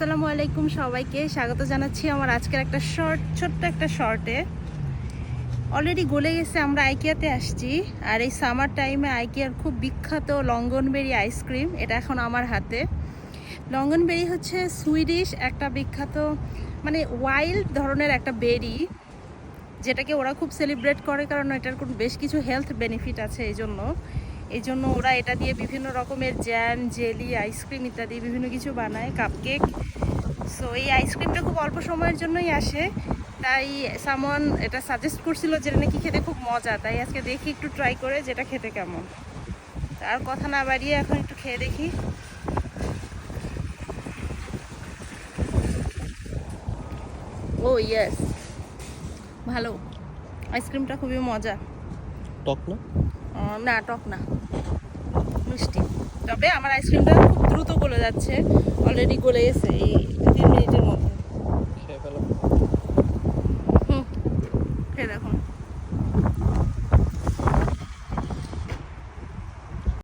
আসসালামু আলাইকুম সবাইকে। স্বাগত জানাচ্ছি আমার আজকের একটা শর্ট, ছোট্ট একটা শর্টে। অলরেডি গলে গেছে, আমরা আইকিয়াতে আসছি। আর এই সামার টাইমে আইকিয়ার খুব বিখ্যাত লঙ্গনবেরি আইসক্রিম এটা এখন আমার হাতে। লঙ্গনবেরি হচ্ছে সুইডিশ একটা বিখ্যাত মানে ওয়াইল্ড ধরনের একটা বেরি যেটাকে ওরা খুব সেলিব্রেট করে, কারণ এটার কোনো বেশ কিছু হেলথ বেনিফিট আছে এই জন্য। এই জন্য ওরা এটা দিয়ে বিভিন্ন রকমের জ্যাম, জেলি, আইসক্রিম ইত্যাদি বিভিন্ন কিছু বানায় কাপকেক সো এই আইসক্রিমটা খুব অল্প সময়ের জন্যই আসে। তাই সামন এটা সাজেস্ট করছিল যেটা নাকি খেতে খুব মজা। তাই আজকে দেখি, একটু ট্রাই করে যেটা খেতে কেমন। আর কথা না বাড়িয়ে এখন একটু খেয়ে দেখি। ও ইয়েস ভালো। আইসক্রিমটা খুবই মজা। টক না? না টক না। মিষ্টি। তবে আমার আইসক্রিমটা খুব দ্রুত গলে যাচ্ছে। অলরেডি গলে গেছে এই তিন মিনিটের মধ্যে। হুম খেয়ে দেখুন